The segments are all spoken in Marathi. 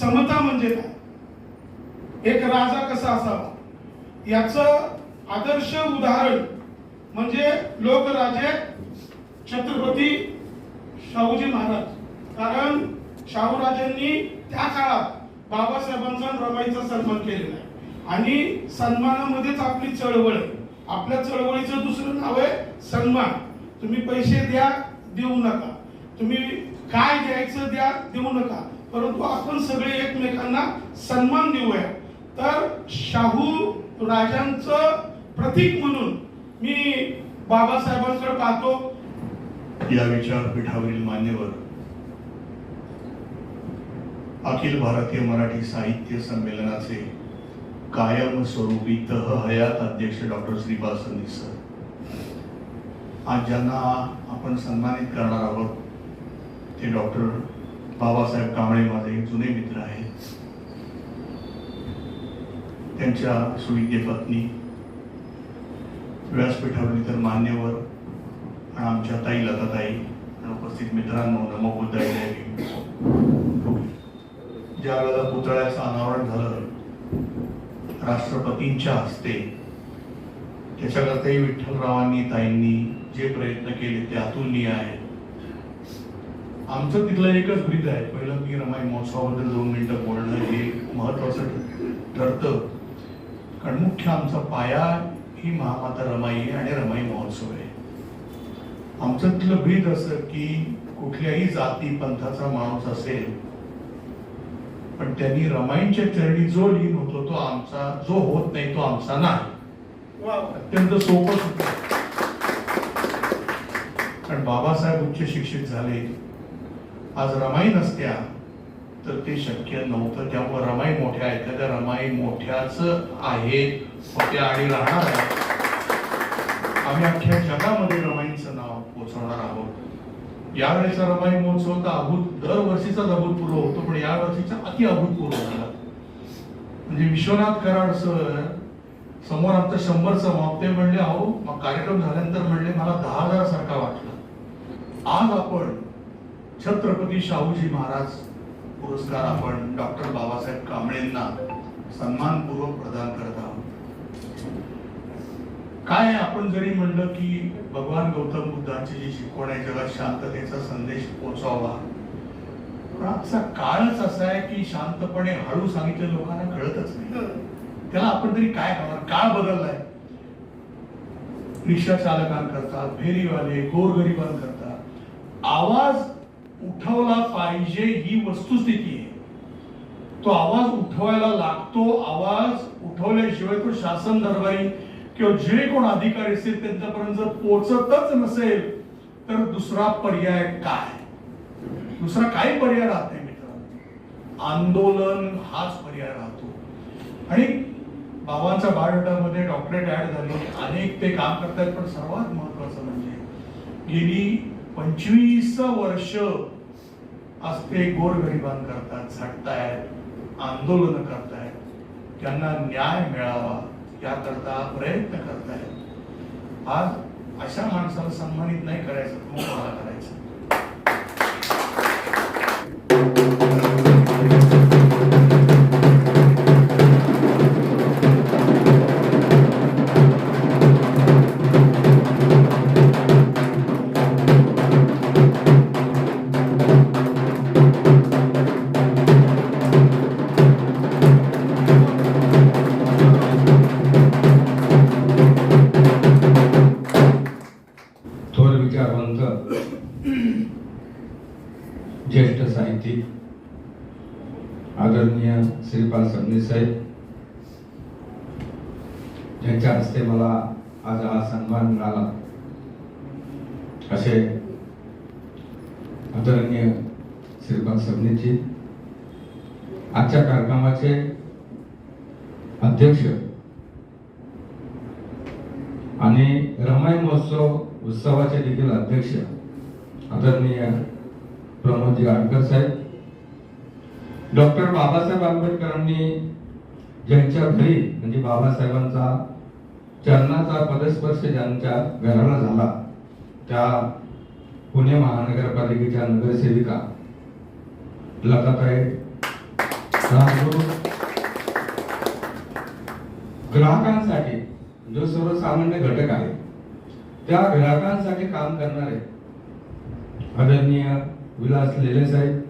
समता म्हणजे काय? एक राजा कसा असावा? याच आदर्श उदाहरण म्हणजे लोकराजे छत्रपती शाहूजी महाराज. कारण शाहूराजांनी त्या काळात बाबासाहेबांचा रमाईचा सन्मान केलेला आहे. आणि सन्मानामध्येच आपली चळवळ आहे. आपल्या चळवळीचं दुसरं नाव आहे सन्मान. तुम्ही पैसे द्या देऊ नका. तुम्ही काय द्यायचं द्या देऊ नका. परंतु आपण सगळे एकमेकांना सन्मान देऊया. तर शाहू राजांचं प्रतीक म्हणून मी बाबासाहेबांकडे पाहतो. या विचारपीठावरील मान्यवर अखिल भारतीय मराठी साहित्य संमेलनाचे कायम स्वरूपी तह हयात अध्यक्ष डॉक्टर श्रीपाद संधी सर. आज ज्यांना आपण सन्मानित करणार आहोत ते डॉक्टर बाबासाहेब कांबळे माझे जुने मित्र आहेत. त्यांच्या सुविज्ञ पत्नी व्यासपीठावरील इतर मान्यवर आणि आमच्या ताई लताताई आणि उपस्थित मित्रांनो नमोबुद्धाई देवी ज्या वेळेला पुतळ्याचं अनावरण झालं राष्ट्रपतींच्या हस्ते त्याच्याकरताही विठ्ठलरावांनी ताईंनी जे प्रयत्न केले ते अतुलनीय आहेत. आमचं तिथलं एकच ब्रीद आहे. पहिलं मी रमाई महोत्सवाबद्दल दोन मिनिटं बोलणं हे महत्वाचं ठरतं. कारण मुख्य आमचा पाया ही महामाता रमाई आणि रमाई महोत्सव आहे. आमचं तिथलं ब्रीद असं की कुठल्याही जाती पंथाचा माणूस असेल पण त्यांनी रमाईंच्या चरणी जो लीन होतो तो आमचा जो होत नाही तो आमचा नाही. अत्यंत सोपं कारण बाबासाहेब उच्च शिक्षित झाले. आज रमाई नसत्या तर ते शक्य नव्हतं. त्यामुळे रमाई मोठ्या आहेत. त्या रमाई मोठ्याच आहे होत्या आणि राहणार आहेत. आम्ही अख्ख्या जगामध्ये रमाईचं नाव पोचवणार आहोत. यावेळेचा रमाई महोत्सव तर अभूत दरवर्षीचाच अभूतपूर्व होतो पण या वर्षीचा अति अभूतपूर्व झाला म्हणजे विश्वनाथ कराड सर समोर आमचं शंभर समाप्ते म्हणले अहो मग कार्यक्रम झाल्यानंतर म्हणले मला दहा हजार सारखा वाटला. आज आपण छत्रपती शाहूजी महाराज पुरस्कार आपण डॉक्टर बाबासाहेब कांबळेंना सन्मानपूर्वक प्रदान करत आहोत. काय आपण जरी म्हणलं की भगवान गौतम बुद्धांची जी शिकवण आहे जगात शांततेचा संदेश पोहोचावा पण आजचा काळच असा आहे की शांतपणे हळू सांगितलं लोकांना कळतच नाही. त्याला आपण तरी काय करणार? काळ बदललाय. रिक्षा चालकांकरता फेरीवाले गोरगरिबांकरता. आवाज उठवला पाहिजे ही वस्तुस्थिती आहे. तो आवाज उठवायला लागतो आवाज उठवल्याशिवाय तो शासन दरबारी किंवा जे कोण अधिकारी असतील त्यांच्यापर्यंत जर पोचतच नसेल तर दुसरा पर्याय काय? दुसरा काही पर्याय राहत नाही मित्रांनो. आंदोलन हाच पर्याय राहतो. आणि बाबांच्या बायोडाटामध्ये डॉक्टरेट ऍड झाली अनेक ते काम करतायत पण सर्वात महत्वाचं म्हणजे गेली पंचवीस वर्ष आज ते गोरगरिबांकरता झटतायत आंदोलन करतायत. त्यांना न्याय मिळावा याकरता प्रयत्न करतायत. आज अशा माणसाला सन्मानित नाही करायचं तुम्हाला मला करायचं. उपस्थित आदरणीय श्रीपाल सबनीस साहेब ज्यांच्या हस्ते मला आज हा सन्मान मिळाला. असे आदरणीय श्रीपाल सबनीसजी आजच्या कार्यक्रमाचे अध्यक्ष आणि रमाई महोत्सव उत्सवाचे देखील अध्यक्ष आदरणीय प्रमोदजी आडकर साहेब. डॉक्टर बाबासाहेब आंबेडकरांनी ज्यांच्या घरी म्हणजे बाबासाहेबांचा चरणाचा पदस्पर्श ज्यांच्या घराला झाला त्या पुणे महानगरपालिकेच्या नगरसेविका लताताई ग्राहकांसाठी जो सर्वसामान्य घटक आहे त्या ग्राहकांसाठी काम करणारे आदरणीय विलास लेले साहेब.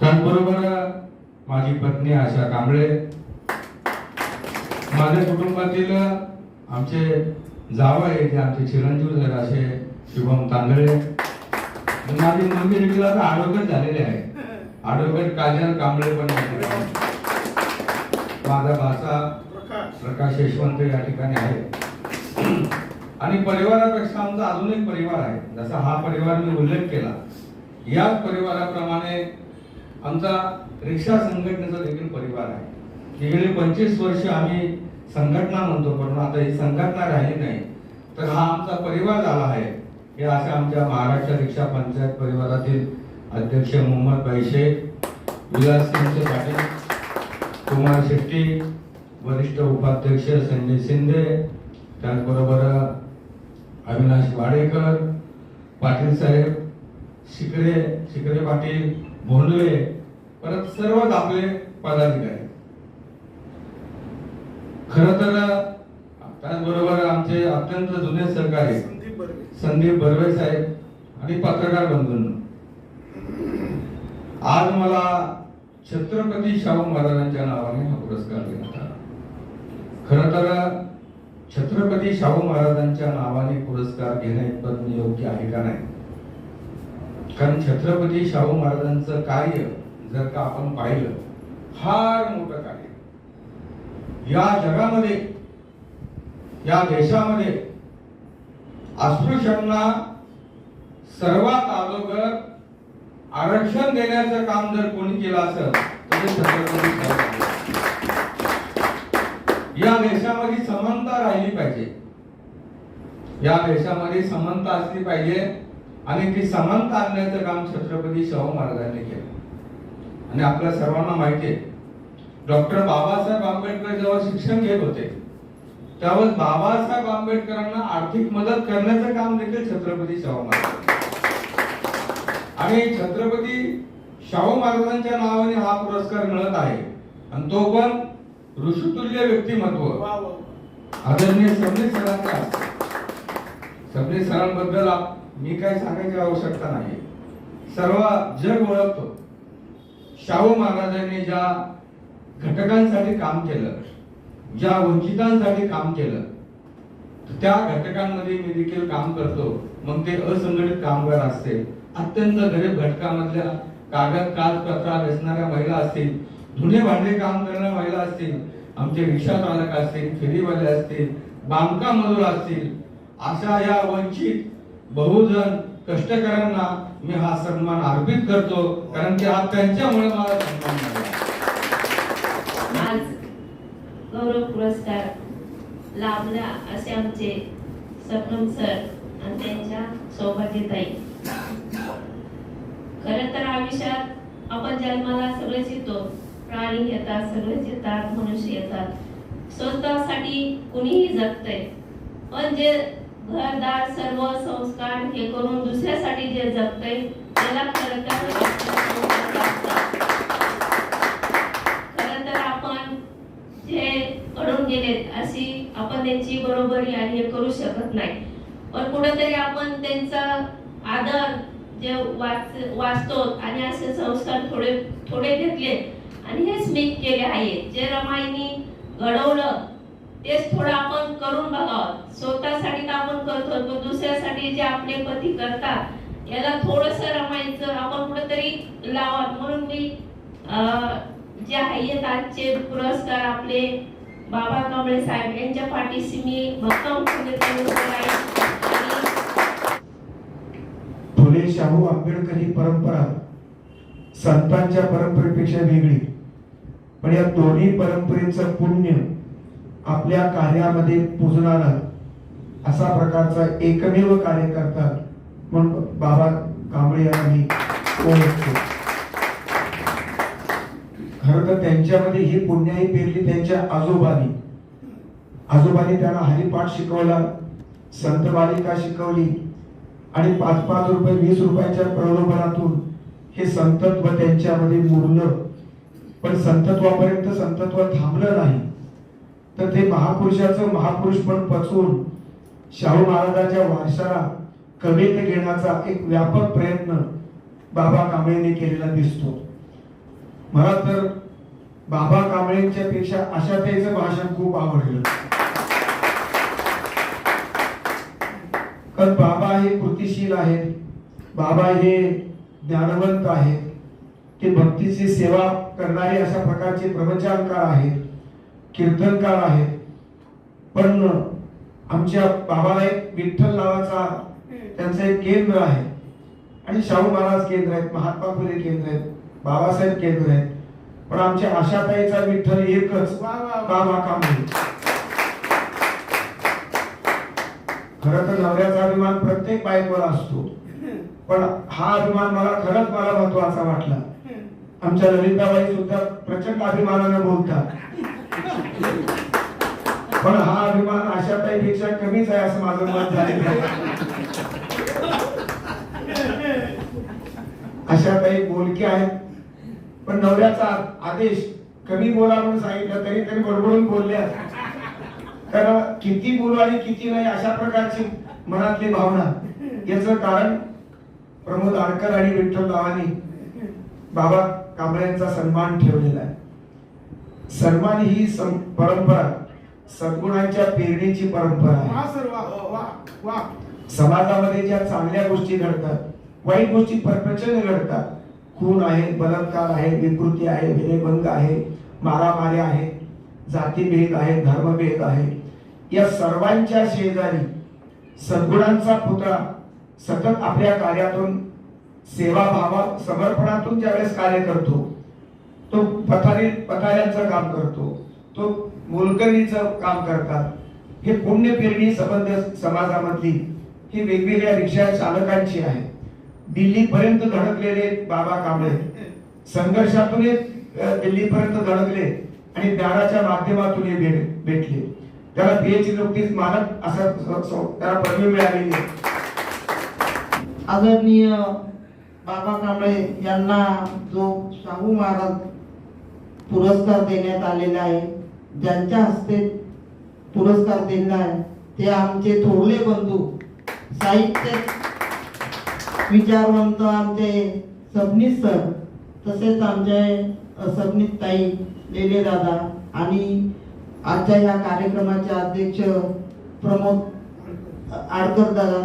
त्याचबरोबर माझी पत्नी आशा कांबळे. माझ्या कुटुंबातील आमचे जावई जे आमचे चिरंजीव झाले असे शुभम तांदळे. माझी मम्मी देखील आता आडोगत झालेले आहे. आडोगत काजल कांबळे पण आहे. माझा प्रकाश. प्रकाश यशवंत या ठिकाणी आहे. आणि परिवारापेक्षा आमचा अजून एक परिवार आहे. जसा हा परिवार मी उल्लेख केला याच परिवाराप्रमाणे आमचा रिक्षा संघटनेचा देखील परिवार आहे. गेली पंचवीस वर्ष आम्ही संघटना म्हणतो पण आता ही संघटना राहिली नाही. तर हा आमचा परिवार झाला आहे. हे असे आमच्या महाराष्ट्र रिक्षा पंचायत परिवारातील अध्यक्ष मोहम्मद भैशेख विलास सिंह पाटील कुमार शेट्टी वरिष्ठ उपाध्यक्ष संजय शिंदे त्याचबरोबर अविनाश वाडेकर पाटील साहेब शिकरे शिकरे पाटील भोंडवे परत सर्वच आपले पदाधिकारी. खर तर त्याचबरोबर आमचे अत्यंत जुने सहकारी संदीप बर्वे साहेब आणि पत्रकार बंधूंनो. आज मला छत्रपती शाहू महाराजांच्या नावाने हा पुरस्कार देण्यात आला. खर तर छत्रपती शाहू महाराजांच्या नावाने पुरस्कार घेणे पण योग्य आहे का नाही कारण छत्रपती शाहू महाराजांचं कार्य जर का आपण पाहिलं फार मोठं कार्य या जगामध्ये या देशामध्ये अस्पृश्यांना सर्वात अगोदर आरक्षण देण्याचं काम जर कोणी केलं असेल तर ते छत्रपती शाहू महाराज. या देशामध्ये समानता राहिली पाहिजे. या देशामध्ये समानता असली पाहिजे आणि ती समानता आणण्याचं काम छत्रपती शाहू महाराजांनी केलं. आणि आपल्या सर्वांना माहिती आहे डॉक्टर बाबासाहेब आंबेडकर जेव्हा शिक्षण घेत होते त्यावेळेस बाबासाहेब आंबेडकरांना आर्थिक मदत करण्याचं काम देखील छत्रपती शाहू महाराज आणि छत्रपती शाहू महाराजांच्या नावाने हा पुरस्कार मिळत आहे. आणि तो पण ऋषितुल्य व्यक्तिमत्व. आदरणीय सबनीस सरांचा. सबनीस सरांबद्दल मी काय सांगायची आवश्यकता नाही. सर्व जग ओळखतो. शाहू महाराजांनी ज्या घटकांसाठी काम केलं ज्या वंचितांसाठी काम केलं त्या घटकांमध्ये मी देखील काम करतो. मग ते असंघटित कामगार असतील अत्यंत गरीब घटकामधल्या कागद कागदपत्रा वेचणाऱ्या महिला असतील धुणे भांडे काम करणाऱ्या महिला असतील आमचे रिक्षा चालक असतील फेरीवाले असतील बांधकाम मजूर असतील अशा या वंचित बहुजन कष्टकऱ्यांना मी हा सन्मान अर्पित करतो कारण की हा त्यांच्यामुळे मला सन्मान मिळाला आज गौरव पुरस्कार लाभला असे आमचे सपनम सर आणि त्यांच्या सौभाग्यताई. खर तर आयुष्यात आपण जन्माला सगळेच येतो प्राणी येतात सगळेच येतात मनुष्य येतात. स्वतःसाठी कुणीही जगतय. पण जे घरदार सर्व संस्कार हे करून दुसऱ्यासाठी जे जगतय त्याला खरं तर खरं तर आपण जे घडून गेलेत अशी आपण त्यांची बरोबरी आणि हे करू शकत नाही. पण कुठेतरी आपण त्यांचा आदर जे वाच वाचतो आणि असे संस्कार थोडे थोडे घेतले आणि हेच मी केले आहे जे रमाईनी घडवलं तेच थोडं आपण करून बघावं. स्वतःसाठी तर आपण करतो पण दुसऱ्यासाठी जे आपले पती करतात याला थोडस रमायचं आपण कुठेतरी लावा म्हणून मी जे आहेत आजचे पुरस्कार आपले बाबा कांबळे साहेब यांच्या पाठीशी मी भक्कम फुले शाहू आंबेडकर ही परंपरा संतांच्या परंपरेपेक्षा वेगळी. पण या दोन्ही परंपरेचं पुण्य आपल्या कार्यामध्ये पुजणारा असा प्रकारचा एकमेव कार्य करतात म्हणून बाबा कांबळे यांनी ओळखतो. खर तर त्यांच्यामध्ये ही पुण्याही पेरली त्यांच्या आजोबानी. आजोबांनी त्यांना हरिपाठ शिकवला संत बालिका शिकवली आणि पाच पाच रुपये वीस रुपयाच्या प्रलोभनातून हे संतत्व त्यांच्यामध्ये मुरलं. पण संतत्वापर्यंत संतत्व थांबलं नाही. तर ते महापुरुषाचं महापुरुष पण पचवून शाहू महाराजांच्या वारशाला कवेत घेण्याचा एक व्यापक प्रयत्न बाबा कांबळेने केलेला दिसतो. मला तर बाबा कांबळेंच्या पेक्षा अशा त्याचं भाषण खूप आवडलं. कारण बाबा हे कृतिशील आहेत बाबा हे ज्ञानवंत आहेत ते भक्तीची सेवा करणारे अशा प्रकारचे प्रवचनकार आहेत कीर्तनकार आहेत. पण आमच्या बाबाला एक विठ्ठल नावाचा त्यांचं एक केंद्र आहे. आणि शाहू महाराज केंद्र आहेत महात्मा फुले केंद्र आहेत बाबासाहेब केंद्र आहेत. पण आमच्या आशाताईचा विठ्ठल एकच. बाबा कांबळे खरं तर नवऱ्याचा अभिमान प्रत्येक बायकोला असतो. पण हा अभिमान मला खरंच मला महत्त्वाचा वाटला. आमच्या ललिताबाई सुद्धा प्रचंड अभिमानाने बोलतात. पण हा अभिमान आशाताईपेक्षा कमीच आहे असं माझं मत झालेलं आहे. आशाताई बोलके आहेत पण नवऱ्याचा आदेश कमी बोला म्हणून सांगितलं तरी तरी बडबडून बोलल्या तर किती बोलू आणि किती नाही अशा प्रकारची मनातली भावना. याचं कारण प्रमोद आडकर आणि विठ्ठल रावांनी बाबा कांबळ्यांचा सन्मान ठेवलेला आहे. सन्मान ही परंपरा सद्गुणांच्या पेरणीची परंपरा आहे. समाजामध्ये ज्या चांगल्या गोष्टी घडतात वाईट गोष्टी प्र- प्रचंड घडतात. खून आहे बलात्कार आहे विकृती आहे विनयभंग आहे मारामारी आहे जातीभेद आहे धर्मभेद आहे. या सर्वांच्या शेजारी सद्गुणांचा पुतळा सतत आपल्या कार्यातून सेवा भावा समर्पणातून ज्यावेळेस कार्य करतो तो पथारी पथाऱ्यांचं काम करतो तो मोलकरणीचं काम करतात. हे पुण्य पेरणी संबंध समाजामधली ही वेगवेगळ्या रिक्षा चालकांची आहे. दिल्लीपर्यंत धडकलेले बाबा कांबळे संघर्षातून दिल्लीपर्यंत धडकले आणि ज्ञानाच्या माध्यमातून हे भेट भेटले. त्याला पीएचडी नुकतीच मानक असं त्याला पदवी मिळालेली आदरणीय बाबा कांबळे यांना जो शाहू महाराज पुरस्कार देण्यात आलेला आहे ज्यांच्या हस्ते पुरस्कार दिला आहे ते आमचे थोरले बंधू साहित्य विचारवंत आमचे सबनीस सर तसेच आमचे अ, सबनीस ताई लेले दादा आणि आजच्या या कार्यक्रमाचे अध्यक्ष प्रमोद आडकर दादा.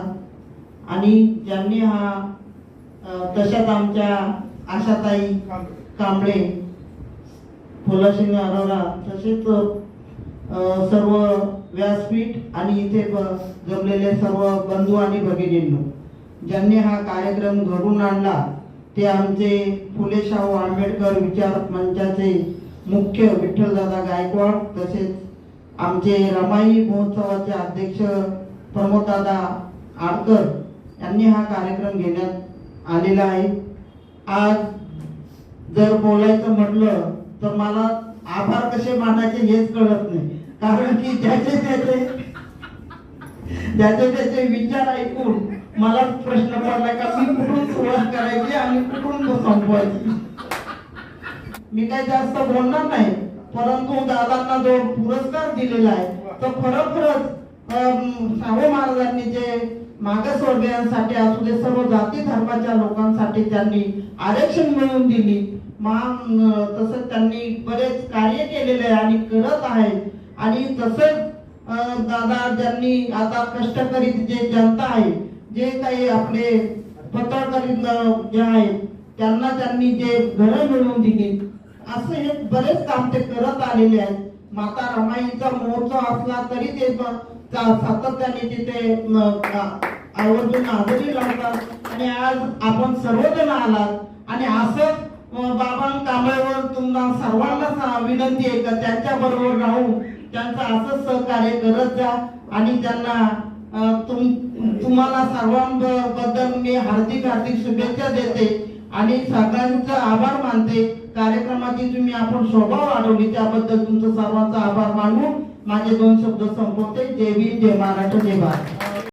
आणि ज्यांनी हा तशाच आमच्या आशाताई कांबळे फुलसिंग अरोरा तसेच सर्व व्यासपीठ आणि इथे जमलेले सर्व बंधू आणि भगिनींनो ज्यांनी हा कार्यक्रम घडून आणला ते आमचे फुले शाहू आंबेडकर विचार मंचाचे मुख्य विठ्ठलदादा गायकवाड तसेच आमचे रमाई महोत्सवाचे अध्यक्ष प्रमोददादा आडकर यांनी हा कार्यक्रम घेण्यात आलेला आहे. आज जर बोलायचं म्हटलं तर मला आभार कसे मानायचे हेच कळत नाही. कारण की त्याचे त्याचे त्याचे त्याचे विचार ऐकून मला प्रश्न पडला का मी कुठून सुरुवात करायची आणि कुठून तो संपवायची? मी काही जास्त बोलणार नाही परंतु दादांना जो पुरस्कार दिलेला आहे तो खरोखरच शाहू महाराजांनी जे मागासवर्गीयांसाठी असू दे सर्व जाती धर्माच्या लोकांसाठी त्यांनी आरक्षण मिळवून दिली. महा तसंच त्यांनी बरेच कार्य केलेले आहे आणि करत आहे आणि तसंच दादा ज्यांनी आता कष्ट करीत जे जनता आहे जे काही आपले पत्रकारित जे आहेत त्यांना त्यांनी जे घरं मिळवून दिली. असं हे बरेच काम ते करत आलेले आहेत. माता रमाईचा मोर्चा असला तरी ते सातत्याने तिथे आवर्जून हजेरी लावतात. आणि आज आपण सर्वजण आलात. आणि असंच बाबा कांबळेवर तुम्हाला सर्वांना विनंती आहे का त्यांच्या बरोबर राहून त्यांचं असंच सहकार्य करत जा. आणि त्यांना तुम तुम्हाला सर्वांबद्दल मी हार्दिक हार्दिक शुभेच्छा देते. आणि सगळ्यांचा आभार मानते. कार्यक्रमाची तुम्ही आपण शोभा वाढवली. त्याबद्दल तुमचं सर्वांचा आभार मानू. माझे दोन शब्द संपवते. देवी भीम महाराष्ट्र देवा